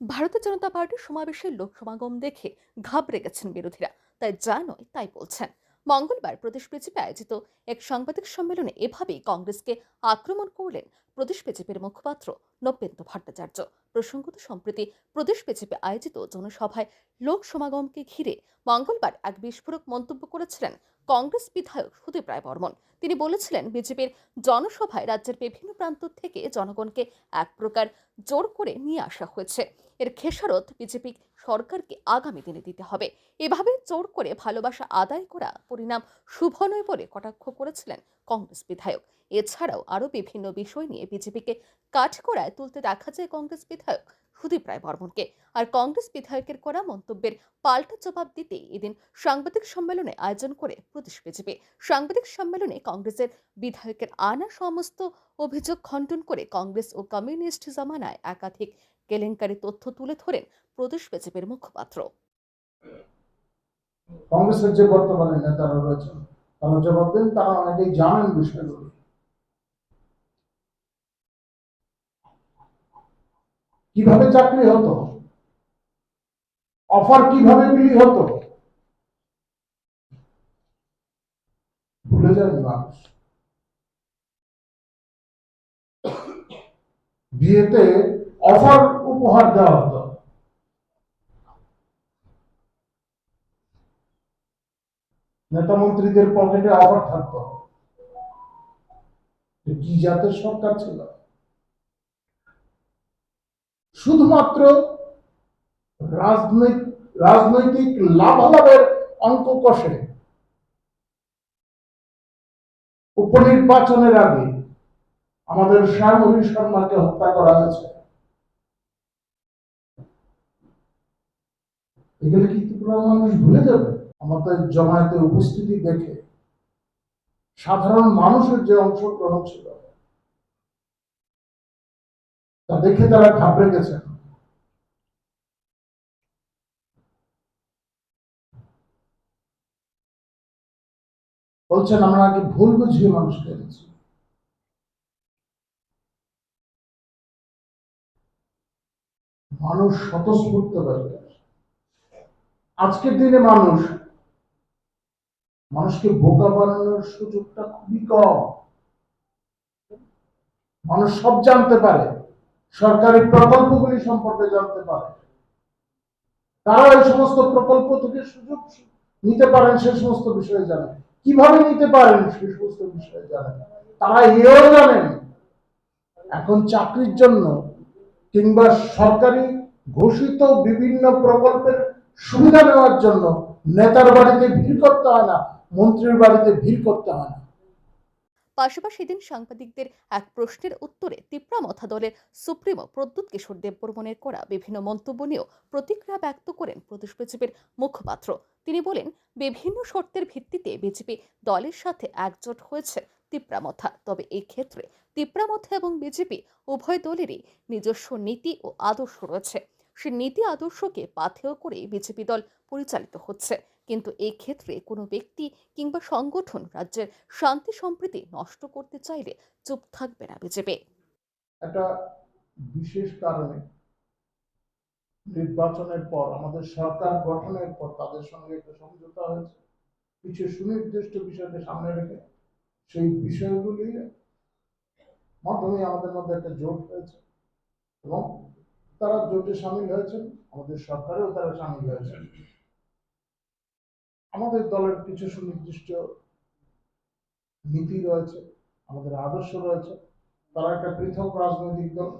ভারতীয় জনতা পার্টির সমাবেশের লোক সমাগম দেখে ঘাবড়ে গেছেন বিরোধীরা। তাই যা নয়, তাই বলছেন। মঙ্গলবার প্রদেশ বিজেপি আয়োজিত এক সাংবাদিক সম্মেলনে এভাবেই কংগ্রেসকে আক্রমণ করলেন প্রদেশ বিজেপির মুখপাত্র নব্যেন্দু ভট্টাচার্য। প্রসঙ্গত, সম্প্রতি প্রদেশ বিজেপি আয়োজিত জনসভায় লোক সমাগমকে ঘিরে মঙ্গলবার এক বিস্ফোরক মন্তব্য করেছিলেন কংগ্রেস বিধায়ক সুদীপ রায় বর্মন। তিনি বলেছিলেন, বিজেপির জনসভায় রাজ্যের বিভিন্ন প্রান্ত থেকে জনগণকে এক প্রকার জোর করে নিয়ে আসা হয়েছে। এর খেসারত বিজেপি সরকারকে আগামী দিনে দিতে হবে। এভাবে জোর করে ভালোবাসা আদায় করা পরিণাম শুভ নয় বলে কটাক্ষ করেছিলেন কংগ্রেস বিধায়ক। এছাড়াও আরও বিভিন্ন বিষয় নিয়ে বিজেপিকে কাঠগড়ায় তুলতে দেখা যায় কংগ্রেস বিধায়ক সুদীপ রায় বর্মনকে। আর কংগ্রেস বিধায়কের করা মন্তব্যের পাল্টা জবাব দিতে এদিন সাংবাদিক সম্মেলনে আয়োজন করে প্রদেশ বিজেপি। সাংবাদিক সম্মেলনে কংগ্রেসের বিধায়কের আনা সমস্ত অভিযোগ খণ্ডন করে কংগ্রেস ও কমিউনিস্ট জামানায় একাধিক কেলেঙ্কারি তথ্য তুলে ধরেন প্রদেশ বিজেপির মুখপাত্র। কংগ্রেসের যে বর্তমানে নেতারা রয়েছেন, তারা জবাব দেন, তারা অনেকেই জানেন বিষয়গুলি। কীভাবে চাকরি হতো? অফার কীভাবে বিলি হতো? ভুলে যান মানুষ। বিয়েতে অফার উপহার দেওয়া হতো। নেতা মন্ত্রীদের পকেটে অফার থাকতো। কি জাতের সরকার ছিল? শুধুমাত্র রাজনৈতিক রাজনৈতিক লাভালাভের অঙ্ক কষে উপনির্বাচনের আগে আমাদের শ্যামলী শর্মাকে হত্যা করা হয়েছে। এগুলো কি ত্রিপুরা মানুষ ভুলে যাবে? আমাদের জমায়েতে উপস্থিতি দেখে সাধারণ মানুষের যে অংশগ্রহণ ছিল, তা দেখে তারা ঘাবড়ে গেছেন বলছেন, আমরা আগে ভুল বুঝিয়ে মানুষকে এনেছি। মানুষ স্বতঃস্ফূর্ত গেছে আজকের দিনে মানুষ মানুষকে বোকা বানানোর সুযোগটা খুবই কম। মানুষ সব জানতে পারে, সরকারি প্রকল্পগুলি সম্পর্কে জানতে পারে। তারা এই সমস্ত প্রকল্প থেকে সুযোগ নিতে পারেন সে সমস্ত বিষয়ে জানেন। কীভাবে নিতে পারেন সে সমস্ত বিষয়ে জানেন। তারা এও জানেন, এখন চাকরির জন্য কিংবা সরকারি ঘোষিত বিভিন্ন প্রকল্পের সুবিধা নেওয়ার জন্য নেতার বাড়িতে ভিড় করতে হয় না, মন্ত্রীর বাড়িতে ভিড় করতে হয় না। পাশাপাশি দিন সাংবাদিকদের এক প্রশ্নের উত্তরে তিপ্রামথা দলের সুপ্রিমো প্রদ্যুৎ কিশোর দেববর্মনের করা বিভিন্ন মন্তব্য নিয়েও প্রতিক্রিয়া ব্যক্ত করেন প্রদেশ বিজেপির মুখপাত্র। তিনি বলেন, বিভিন্ন শর্তের ভিত্তিতে বিজেপি দলের সাথে একজোট হয়েছে তিপ্রামথা তবে এই ক্ষেত্রে তিপ্রামথা এবং বিজেপি উভয় দলেরই নিজস্ব নীতি ও আদর্শ রয়েছে। সে নীতি আদর্শকে পাথেয় করে বিজেপি দল পরিচালিত হচ্ছে। কিন্তু এই ক্ষেত্রে কোনো ব্যক্তি কিংবা সংগঠন রাজ্যের শান্তি সম্প্রীতি নষ্ট করতে চাইলে চুপ থাকবে না বিজেপি। একটা বিশেষ কারণে নির্বাচনের পর, আমাদের সরকার গঠনের পর তাদের সঙ্গে একটা সমঝোতা হয়েছে। কিছু সুনির্দিষ্ট বিষয়কে সামনে রেখে সেই বিষয়গুলি মাধ্যমে আমাদের মধ্যে একটা জোট হয়েছে এবং তারা জোটে সামিল হয়েছেন, আমাদের সরকারেও তারা সামিল হয়েছেন। আমাদের দলের কিছু সুনির্দিষ্ট নীতি রয়েছে, আমাদের আদর্শ রয়েছে। তারা একটা পৃথক রাজনৈতিক দল,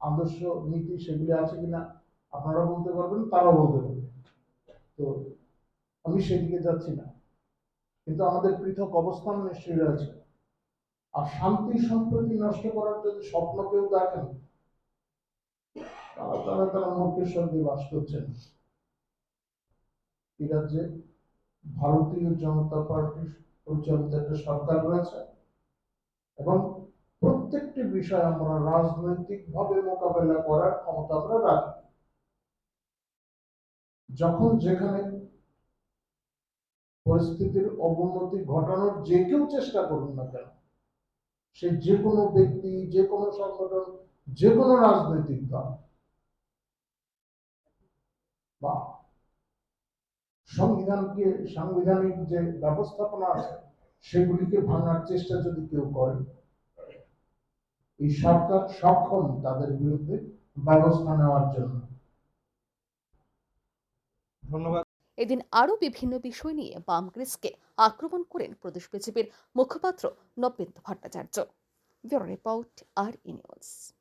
আদর্শ নীতি সেগুলি আছে কিনা আপনারা বলতে পারবেন, তারাও বলতে পারবেন। তো আমি সেদিকে যাচ্ছি না। কিন্তু আমাদের পৃথক অবস্থান নিশ্চয়ই রয়েছে। আর শান্তি সম্প্রতি নষ্ট করার যদি স্বপ্ন কেউ দেখেন তারা তারা সঙ্গে বাস করছেন? এই রাজ্যে? ভারতীয় জনতা পার্টির পরিচালিত একটা সরকার রয়েছে। এবং প্রত্যেকটি বিষয় আমরা মোকাবেলা করার ক্ষমতা আমরা রাখি। যখন যেখানে পরিস্থিতির অবনতি ঘটানোর যে কেউ চেষ্টা করুন না কেন, সে যে কোনো ব্যক্তি, যে কোনো সংগঠন, যে কোনো রাজনৈতিক দল সংবিধানকে সাংবিধানিক যে ব্যবস্থাপনা আছে সেগুলিকে ভাঙার চেষ্টা যদি কেউ করে এই সরকার সক্ষম তাদের বিরুদ্ধে ব্যবস্থা নেওয়ার জন্য। ধন্যবাদ। এদিন আরও বিভিন্ন বিষয় নিয়ে বাম কংগ্রেসকে আক্রমণ করেন প্রদেশ বিজেপির মুখপাত্র নবেন্দ্র ভট্টাচার্য। ব্যুরো রিপোর্ট আর ই নিউজ।